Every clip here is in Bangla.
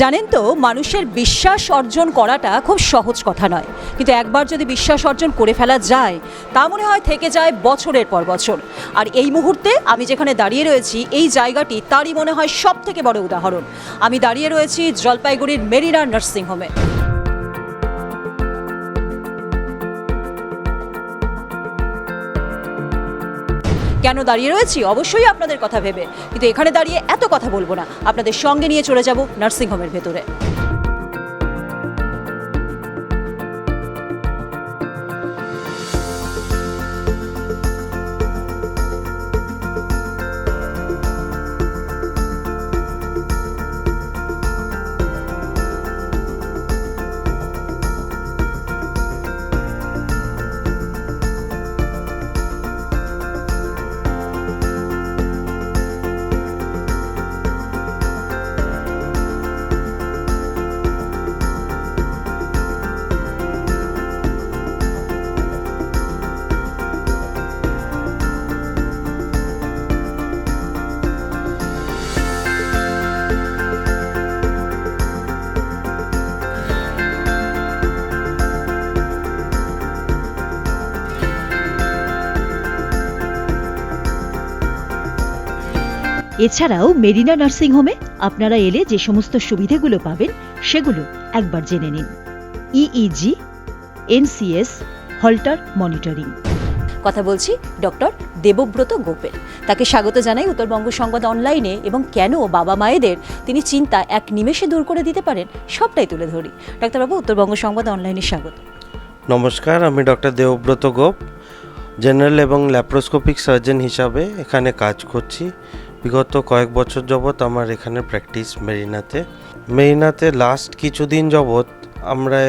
জানেন তো, মানুষের বিশ্বাস অর্জন করাটা খুব সহজ কথা নয়। কিন্তু একবার যদি বিশ্বাস অর্জন করে ফেলা যায়, তা মনে হয় থেকে যায় বছরের পর বছর। আর এই মুহূর্তে আমি যেখানে দাঁড়িয়ে রয়েছি, এই জায়গাটি তারই মনে হয় সব থেকে বড় উদাহরণ। আমি দাঁড়িয়ে রয়েছি জলপাইগুড়ির মেরিনা নার্সিংহোমে। কেন দাঁড়িয়ে রয়েছি? অবশ্যই আপনাদের কথা ভেবে। কিন্তু এখানে দাঁড়িয়ে এত কথা বলব না। আপনাদের সঙ্গে নিয়ে চলে যাব নার্সিংহোমের ভেতরে। এছাড়াও মেরিনা নার্সিংহোমে আপনারা এলে যে সমস্ত সুবিধাগুলো পাবেন সেগুলো একবার জেনে নিন। ইইজি এনসিএস হল্টার মনিটরিং কথা বলছি ডক্টর দেবব্রত গোপের তাকে স্বাগত জানাই উত্তরবঙ্গ সংবাদ অনলাইনে এবং কেন বাবা মায়েদের তিনি চিন্তা এক নিমেষে দূর করে দিতে পারেন সবটাই তুলে ধরি। ডাক্তারবাবু উত্তরবঙ্গ সংবাদ অনলাইনে স্বাগত। নমস্কার আমি ডক্টর দেবব্রত গোপ জেনারেল এবং ল্যাপ্রোস্কোপিক সার্জন হিসাবে এখানে কাজ করছি। বিগত কয়েক বছর যাবৎ আমার এখানে প্র্যাকটিস মেরিনাতে। মেরিনাতে লাস্ট কিছুদিন যাবৎ আমরা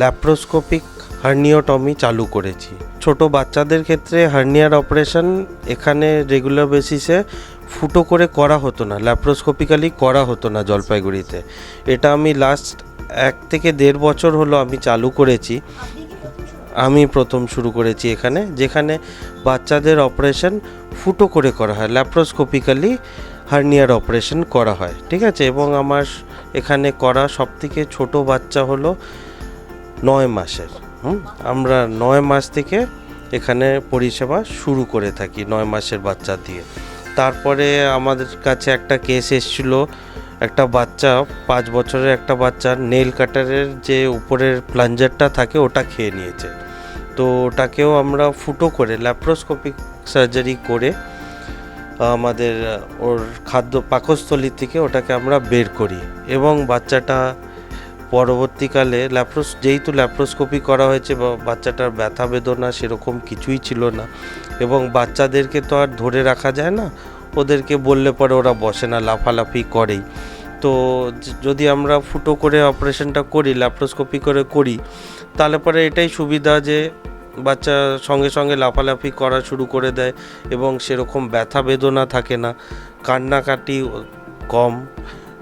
ল্যাপ্রোস্কোপিক হার্নিওটমি চালু করেছি। ছোট বাচ্চাদের ক্ষেত্রে হার্নিয়ার অপারেশন এখানে রেগুলার বেসিসে ফুটো করে করা হতো না ল্যাপ্রোস্কোপিক্যালি করা হতো না জলপাইগুড়িতে। এটা আমি লাস্ট এক থেকে দেড় বছর হলো আমি চালু করেছি। আমি প্রথম শুরু করেছি এখানে, যেখানে বাচ্চাদের অপারেশন ফুটো করে করা হয় ল্যাপ্রোস্কোপিক্যালি হার্নিয়ার অপারেশন করা হয়, ঠিক আছে? এবং আমার এখানে করা সবথেকে ছোট বাচ্চা হলো নয় মাসের, হুম? আমরা নয় মাস থেকে এখানে পরিষেবা শুরু করে থাকি নয় মাসের বাচ্চা দিয়ে। তারপরে আমাদের কাছে একটা কেস এসেছিল, একটা বাচ্চা, পাঁচ বছরের একটা বাচ্চা নেল কাটারের যে উপরের প্লাঞ্জারটা থাকে, ওটা খেয়ে নিয়েছে। তো ওটাকেও আমরা ফুটো করে ল্যাপ্রোস্কোপিক সার্জারি করে আমাদের ওর খাদ্য পাকস্থলী থেকে ওটাকে আমরা বের করি। এবং বাচ্চাটা পরবর্তীকালে ল্যাপ্রোস যেহেতু ল্যাপ্রোস্কোপি করা হয়েছে, বা- বাচ্চাটার ব্যথা বেদনা সেরকম কিছুই ছিল না। এবং বাচ্চাদেরকে তো আর ধরে রাখা যায় না, ওদেরকে বললে পরে ওরা বসে না, লাফালাফি করেই। তো যদি আমরা ফুটো করে অপারেশনটা করি, ল্যাপ্রোস্কোপি করে করি, তাহলে পরে এটাই সুবিধা যে বাচ্চা সঙ্গে সঙ্গে লাফালাফি করা শুরু করে দেয় এবং সেরকম ব্যথা বেদনা থাকে না। কান্নাকাটি কম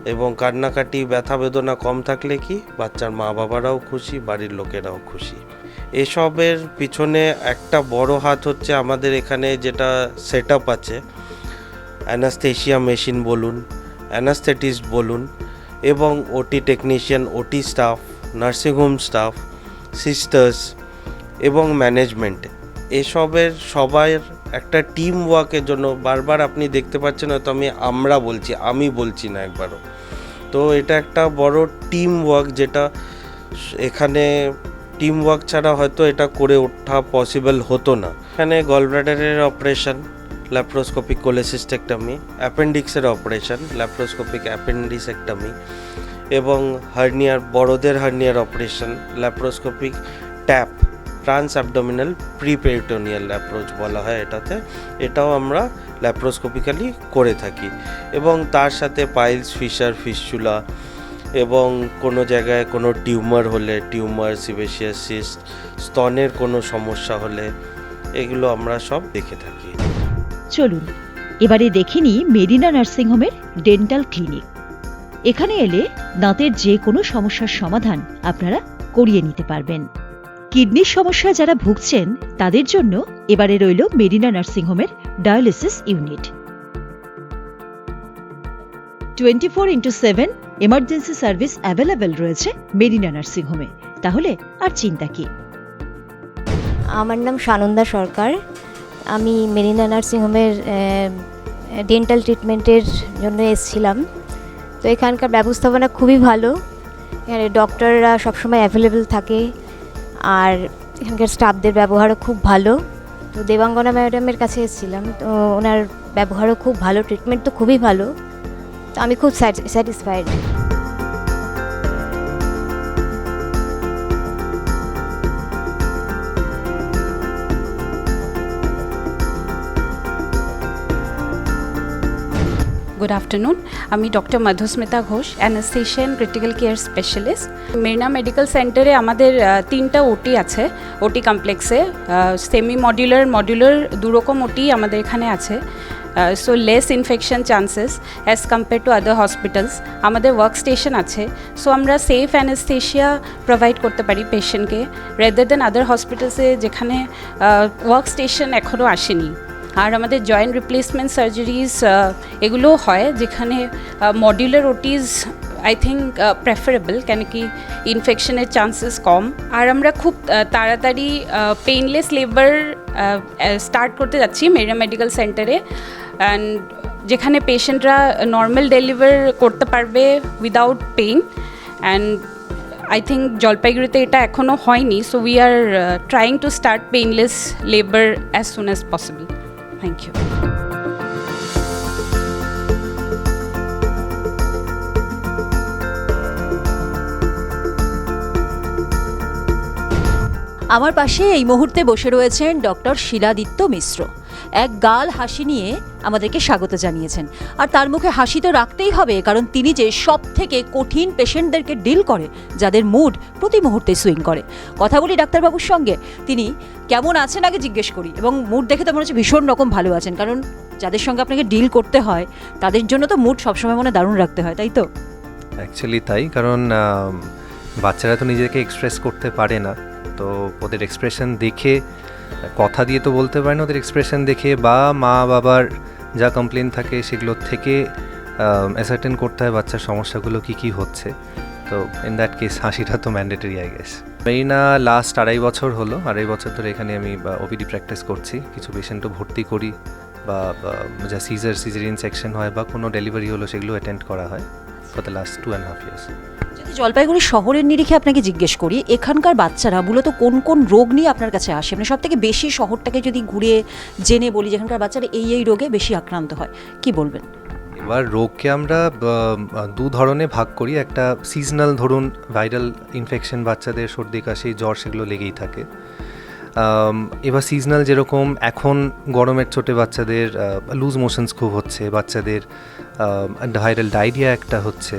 এবং কান্নাকাটি, ব্যথা বেদনা কম থাকলে কি? বাচ্চার মা বাবারাও খুশি, বাড়ির লোকেরাও খুশি। এসবের পিছনে একটা বড় হাত হচ্ছে আমাদের এখানে যেটা সেট আছে। অ্যানাস্থেশিয়া মেশিন বলুন অ্যানাস্থেটিস্ট বলুন এবং OT technician, OT staff nursing home staff, sisters এবং ম্যানেজমেন্ট। এসবের সবার একটা টিম ওয়ার্কের জন্য বারবার আপনি দেখতে পাচ্ছেন, হয়তো আমি, আমরা বলছি, আমি বলছি না একবারও। তো এটা একটা বড় টিম ওয়ার্ক যেটা এখানে টিম ওয়ার্ক ছাড়া হয়তো এটা করে ওঠা পসিবল হতো না। এখানে গলব্লাডারের অপারেশন ল্যাপ্রোস্কোপিক কোলেসিস্টেক্টমি অ্যাপেন্ডিক্সের অপারেশন ল্যাপ্রোস্কোপিক অ্যাপেন্ডিসেক্টমি এবং হার্নিয়ার বড়দের হার্নিয়ার operation laparoscopic TAP trans abdominal preperitoneal approach বলা হয় এটাতে। এটাও আমরা ল্যাপ্রোস্কোপিক্যালি করে থাকি। এবং তার সাথে পাইলস ফিশার ফিস্চুলা এবং কোনো জায়গায় কোনো টিউমার হলে টিউমার সিবেশিয়াসিস স্তনের কোনো সমস্যা হলে, এগুলো আমরা সব দেখে থাকি। চলুন। এবারে দেখিনি মেরিনা নার্সিংহোমের ডেন্টাল ক্লিনিক। এখানে এলে দাঁতের যে কোনো সমস্যার সমাধান আপনারা করিয়ে নিতে পারবেন। কিডনির সমস্যায় যারা ভুগছেন, তাদের জন্য এবারে রইল Marina নার্সিংহোমের dialysis unit. Twenty four into seven emergency service available রয়েছে মেরিনা নার্সিংহোমে। তাহলে আর চিন্তা কি? আমার নাম সানন্দা সরকার। আমি মেরিনা নার্সিংহোমের ডেন্টাল ট্রিটমেন্টের জন্য এসেছিলাম। তো এখানকার ব্যবস্থাপনা খুবই ভালো। এখানে ডক্টররা সবসময় অ্যাভেলেবেল থাকে। আর এখানকার স্টাফদের ব্যবহারও খুব ভালো। তো দেবাঙ্গনা ম্যাডামের কাছে এসেছিলাম। তো ওনার ব্যবহারও খুব ভালো ট্রিটমেন্ট তো খুবই ভালো। তো আমি খুব স্যাটিসফাইড গুড আফটারনুন আমি doctor Madhusmita Ghosh anaesthesian critical care specialist Marina medical সেন্টারে আমাদের তিনটা ওটি আছে ওটি কমপ্লেক্সে সেমি মডিউলার মডিউলার দুরকম ওটি আমাদের এখানে আছে। So less infection chances as compare to other hospitals আমাদের ওয়ার্ক স্টেশন আছে। সো আমরা সেফ অ্যানাস্থেশিয়া প্রোভাইড করতে পারি পেশেন্টকে রেদার দেন আদার হসপিটালসে যেখানে ওয়ার্ক স্টেশন এখনও আসেনি। আর আমাদের জয়েন্ট রিপ্লেসমেন্ট সার্জারিজ এগুলোও হয় যেখানে modular OTs I think preferable কেন কি ইনফেকশনের চান্সেস কম। আর আমরা খুব তাড়াতাড়ি পেইনলেস লেবার স্টার্ট করতে যাচ্ছি মেরিনা মেডিকেল সেন্টারে অ্যান্ড যেখানে পেশেন্টরা নর্মাল ডেলিভার করতে পারবে without pain and I think জলপাইগুড়িতে এটা এখনও হয়নি so we are trying to start painless labour as soon as possible Thank you. আমার পাশে এই মুহূর্তে বসে রয়েছেন ডক্টর শিলাদিত্য মিশ্র। এক গাল হাসি নিয়ে আমাদেরকে স্বাগত জানিয়েছেন। আর তার মুখে হাসি তো রাখতেই হবে, কারণ তিনি যে সব থেকে কঠিন পেশেন্টদেরকে ডিল করে, যাদের মুড প্রতি মুহূর্তে সুইং করে। কথা বলি ডাক্তারবাবুর সঙ্গে, তিনি কেমন আছেন আগে জিজ্ঞেস করি, এবং মুড দেখে তো মনে হচ্ছে ভীষণ রকম ভালো আছেন, কারণ যাদের সঙ্গে আপনাকে ডিল করতে হয়, তাদের জন্য তো মুড সবসময় মনে দারুণ রাখতে হয়, তাই তো? অ্যাকচুয়ালি তাই, কারণ বাচ্চারা তো নিজেকে এক্সপ্রেস করতে পারে না। তো ওদের এক্সপ্রেশন দেখে, কথা দিয়ে তো বলতে পারি না ওদের এক্সপ্রেশন দেখে বা মা বাবার যা কমপ্লেন থাকে সেগুলোর থেকে অ্যাসার্টেন করতে হয় বাচ্চার সমস্যাগুলো কী কী হচ্ছে। তো ইন দ্যাট কেস হাসিটা তো mandatory I guess Marina last আড়াই বছর হলো, আড়াই বছর ধরে এখানে আমি ওপিডি প্র্যাকটিস করছি। কিছু পেশেন্টও ভর্তি করি বা যা সিজার সিজারিন সেকশন হয় বা কোনো ডেলিভারি হলো সেগুলো অ্যাটেন্ড করা হয় for the last two and half years Jalpaiguri শহরের নিরিখে আপনাকে জিজ্ঞেস করি, এখানকার বাচ্চারা মূলত কোন কোন রোগ নিয়ে আপনার কাছে আসে? মানে সব থেকে বেশি শহরটাকে যদি ঘুরে জেনে বলি যেখানকার বাচ্চারা এই এই রোগে বেশি আক্রান্ত হয়, কি বলবেন? এবার রোগকে আমরা দু ধরনে ভাগ করি। একটা সিজনাল ধরুন ভাইরাল ইনফেকশন বাচ্চাদের সর্দি, কাশি, জ্বর সেগুলো লেগেই থাকে। এবার সিজনাল যেরকম, এখন গরমের ছোটে বাচ্চাদের লুজ মোশনস খুব হচ্ছে। বাচ্চাদের ভাইরাল ডায়রিয়া একটা হচ্ছে।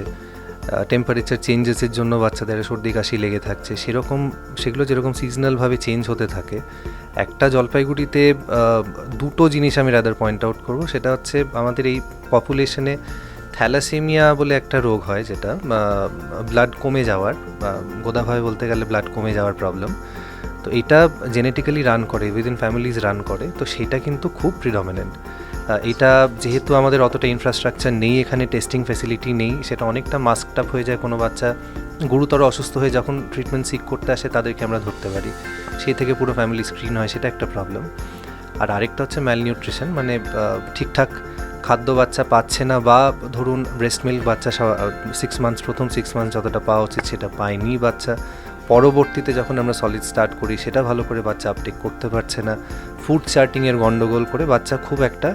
টেম্পারেচার চেঞ্জেসের জন্য বাচ্চাদের সর্দি কাশি লেগে থাকছে। সেরকম, সেগুলো যেরকম সিজনালভাবে চেঞ্জ হতে থাকে, একটা জলপাইগুড়িতে দুটো জিনিস আমি রাদার পয়েন্ট আউট করব। সেটা হচ্ছে আমাদের এই পপুলেশনে থ্যালাসেমিয়া বলে একটা রোগ হয় যেটা ব্লাড কমে যাওয়ার গোদাভাবে বলতে গেলে ব্লাড কমে যাওয়ার প্রবলেম তো এটা জেনেটিক্যালি রান করে উইদিন ফ্যামিলিজ রান করে, তো সেটা কিন্তু খুব প্রিডমিনেন্ট এটা যেহেতু আমাদের অতটা ইনফ্রাস্ট্রাকচার নেই, এখানে টেস্টিং ফেসিলিটি নেই, সেটা অনেকটা মাস্কড আপ হয়ে যায় কোনো বাচ্চা। গুরুতর অসুস্থ হয়ে যখন ট্রিটমেন্ট সিক করতে আসে, তাদেরকে আমরা ধরতে পারি। সেই থেকে পুরো ফ্যামিলি স্ক্রিন হয়, সেটা একটা প্রবলেম আর আরেকটা হচ্ছে ম্যালনিউট্রিশন মানে ঠিকঠাক খাদ্য বাচ্চা পাচ্ছে না বা ধরুন ব্রেস্ট মিল্ক বাচ্চা সিক্স মান্থস প্রথম সিক্স মান্থস যতটা পাওয়া উচিত সেটা পায়নি বাচ্চা। পরবর্তীতে যখন আমরা সলিড স্টার্ট করি, সেটা ভালো করে বাচ্চা আপটেক করতে পারছে না। ফুড চার্টিংয়ের গন্ডগোল করে বাচ্চা খুব একটা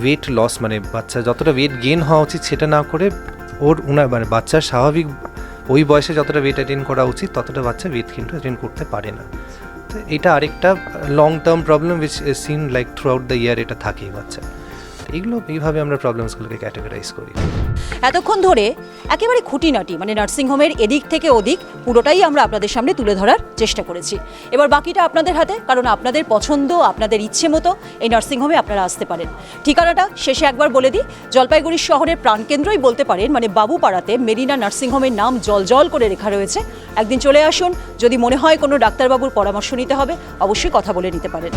ওয়েট লস মানে বাচ্চা যতটা ওয়েট গেন হওয়া উচিত সেটা না করে ওর উনার মানে বাচ্চার স্বাভাবিক ওই বয়সে যতটা ওয়েট অ্যাটেন্ড করা উচিত, ততটা বাচ্চা ওয়েট কিন্তু অ্যাটেন্ড করতে পারে না। তো এটা আরেকটা long term problem which seen like throughout the year এটা থাকেই বাচ্চা এগুলো এইভাবে আমরা প্রবলেমসগুলোকে ক্যাটাগরাইজ করি। এতক্ষণ ধরে একেবারে খুঁটিনাটি মানে নার্সিংহোমের এদিক থেকে ওদিক, পুরোটাই আমরা আপনাদের সামনে তুলে ধরার চেষ্টা করেছি। এবার বাকিটা আপনাদের হাতে, কারণ আপনাদের পছন্দ, আপনাদের ইচ্ছে মতো এই নার্সিংহোমে আপনারা আসতে পারেন। ঠিকানাটা শেষে একবার বলে দিই, জলপাইগুড়ি শহরের প্রাণকেন্দ্রই বলতে পারেন মানে বাবুপাড়াতে মেরিনা নার্সিংহোমের নাম জল জল করে রেখা রয়েছে। একদিন চলে আসুন, যদি মনে হয় কোনো ডাক্তারবাবুর পরামর্শ নিতে হবে, অবশ্যই কথা বলে নিতে পারেন।